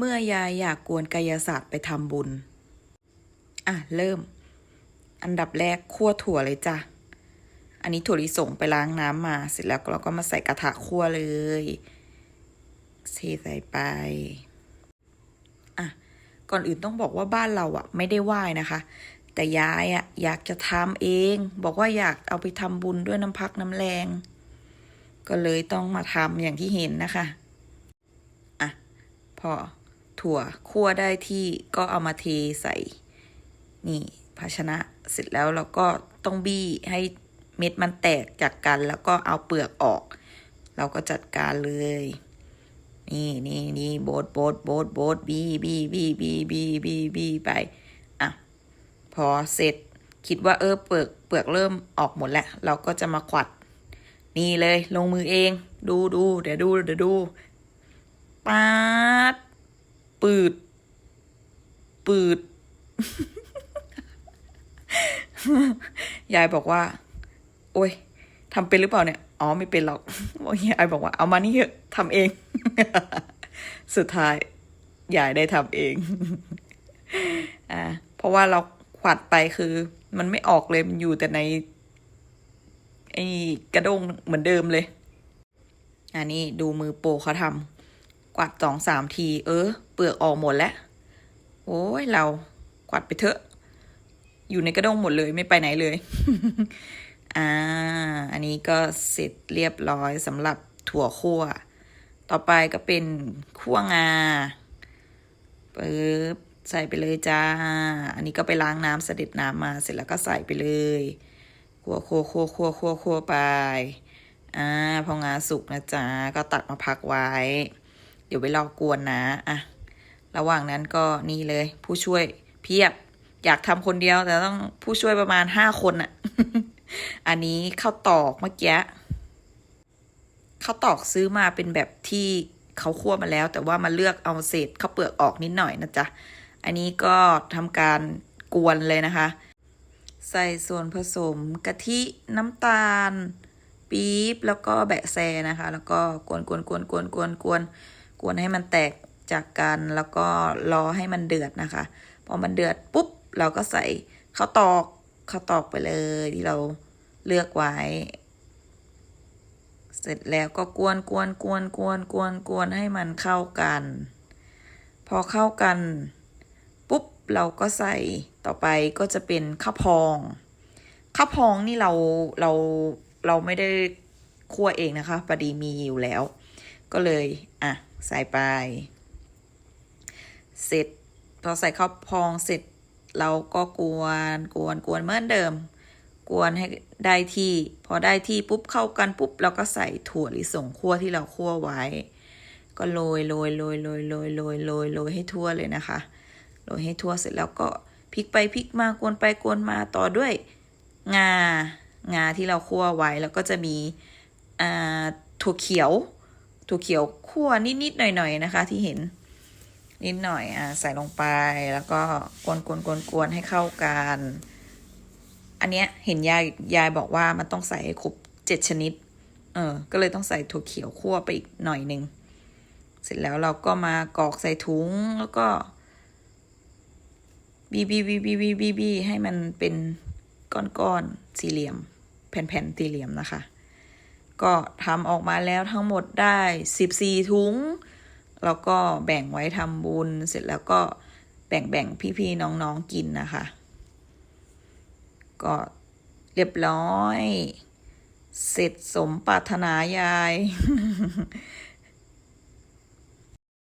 เมื่อยายอยากกวนกายศาสตร์ไปทำบุญ อะ เริ่ม อันดับแรกคั่วถั่วเลยจ้ะ อันนี้ถั่วลิสงไปล้างน้ำมา เสร็จแล้วเราก็มาใส่กระทะคั่วเลยเทใส่ไป อะ ก่อนอื่นต้องบอกว่าบ้านเราอะ ไม่ได้ไหว้นะคะ แต่ยายอะ อยากจะทำเอง บอกว่าอยากเอาไปทำบุญด้วยน้ำพักน้ำแรง ก็เลยต้องมาทำอย่างที่เห็นนะคะ อะ พอ ถั่วคั่วได้ที่ก็เอามาเทใส่นี่ภาชนะเสร็จแล้วเราก็ต้องบี้ให้เม็ดมันแตกจากกันแล้วก็เอาเปลือกออก เราก็จัดการเลย นี่นี่นี่โบดโบดโบดโบดบี้บี้บี้บี้บี้บี้บี้ไปอะพอเสร็จคิดว่าเออเปลือกเปลือกเริ่มออกหมดแล้ว เราก็จะมาขวัด นี่เลยลงมือเอง ดูดูเดี๋ยวดูเดี๋ยวดูปาด ปืด ปืด ยายบอกว่า โอ้ยทำเป็นหรือเปล่าเนี่ย อ๋อไม่เป็นหรอกบอกยายบอกว่า เอามานี่เถอะทำเอง สุดท้าย ยายได้ทำเอง อ่า เพราะว่าเราขวัดไปคือ มันไม่ออกเลย มันอยู่แต่ใน ไอ้กระด้งเหมือนเดิมเลย อันนี้ดูมือโปเขาทำ กวาดสองสามที เออ เปลือกออกหมดแล้ว โอ้ยเรา กวาดไปเถอะ อยู่ในกระด้งหมดเลยไม่ไปไหนเลย อ่า อันนี้ก็เสร็จเรียบร้อยสำหรับถั่วคั่ว ต่อไปก็เป็นคั่วงาปึ๊บใส่ไปเลยจ้า อันนี้ก็ไปล้างน้ำเสด็จน้ำมาเสร็จแล้วก็ใส่ไปเลยคั่วคั่วคั่วคั่วคั่วคั่วไป อ่า พองาสุกนะจ๊ะ ก็ตักมาพักไว้ เดี๋ยวไปรอกวนนะอะระหว่างนั้นก็นี่เลย ผู้ช่วยเพียบ อยากทำคนเดียวแต่ต้องผู้ช่วยประมาณห้าคนอะอันนี้ข้าวตอกเมื่อกี้ข้าวตอกซื้อมาเป็นแบบที่เขาคั่วมาแล้ว แต่ว่ามาเลือกเอาเศษข้าวเปลือกออกนิดหน่อยนะจ๊ะ อันนี้ก็ทำการกวนเลยนะคะ ใส่ส่วนผสมกะทิน้ำตาลปี๊บแล้วก็แบะแซนะคะ แล้วก็กวนกวนกวนกวนกวนกวนกวน กวนให้มันแตกจากกันแล้วก็รอให้มันเดือดนะคะ พอมันเดือดปุ๊บ เราก็ใส่ข้าวตอกข้าวตอกไปเลยที่เราเลือกไว้ เสร็จแล้วก็กวนกวนกวนกวนกวนกวนให้มันเข้ากัน พอเข้ากันปุ๊บเราก็ใส่ต่อไปก็จะเป็นข้าวพองข้าวพองนี่เราเราเราไม่ได้คั่วเองนะคะพอดีมีอยู่แล้ว ก็เลยอะ ใส่ไป เสร็จพอใส่ข้าวพองเสร็จเราก็กวนกวนกวนเหมือนเดิม กวนให้ได้ที่ พอได้ที่ปุ๊บเข้ากันปุ๊บเราก็ใส่ถั่วลิสงคั่วที่เราคั่วไว้ ก็โรยโรยโรยโรยโรยโรยโรยโรยให้ทั่วเลยนะคะโรยให้ทั่วเสร็จแล้วก็พลิกไปพลิกมากวนไปกวนมาต่อด้วยงางาที่เราคั่วไว้แล้วก็จะมีอ่าถั่วเขียว ถั่วเขียวคั่วนิดๆหน่อยๆนะคะ ที่เห็นนิดหน่อยอะใส่ลงไปแล้วก็กวนกวนกวนกวนให้เข้ากัน อันเนี้ยเห็นยายยายบอกว่ามันต้องใส่ครบเจ็ดชนิด เออ ก็เลยต้องใส่ถั่วเขียวคั่วไปอีกหน่อยหนึ่งเสร็จแล้วเราก็มากรอกใส่ถุงแล้วก็บีบีบีบีบีบีบีให้มันเป็นก้อนๆสี่เหลี่ยม แผ่นๆสี่เหลี่ยมนะคะ ก็ทำออกมาแล้วทั้งหมดได้สิบสี่ถุง แล้วก็แบ่งไว้ทำบุญ เสร็จแล้วก็แบ่งๆพี่ๆน้องๆกินนะคะ ก็เรียบร้อย เสร็จสมปรารถนายาย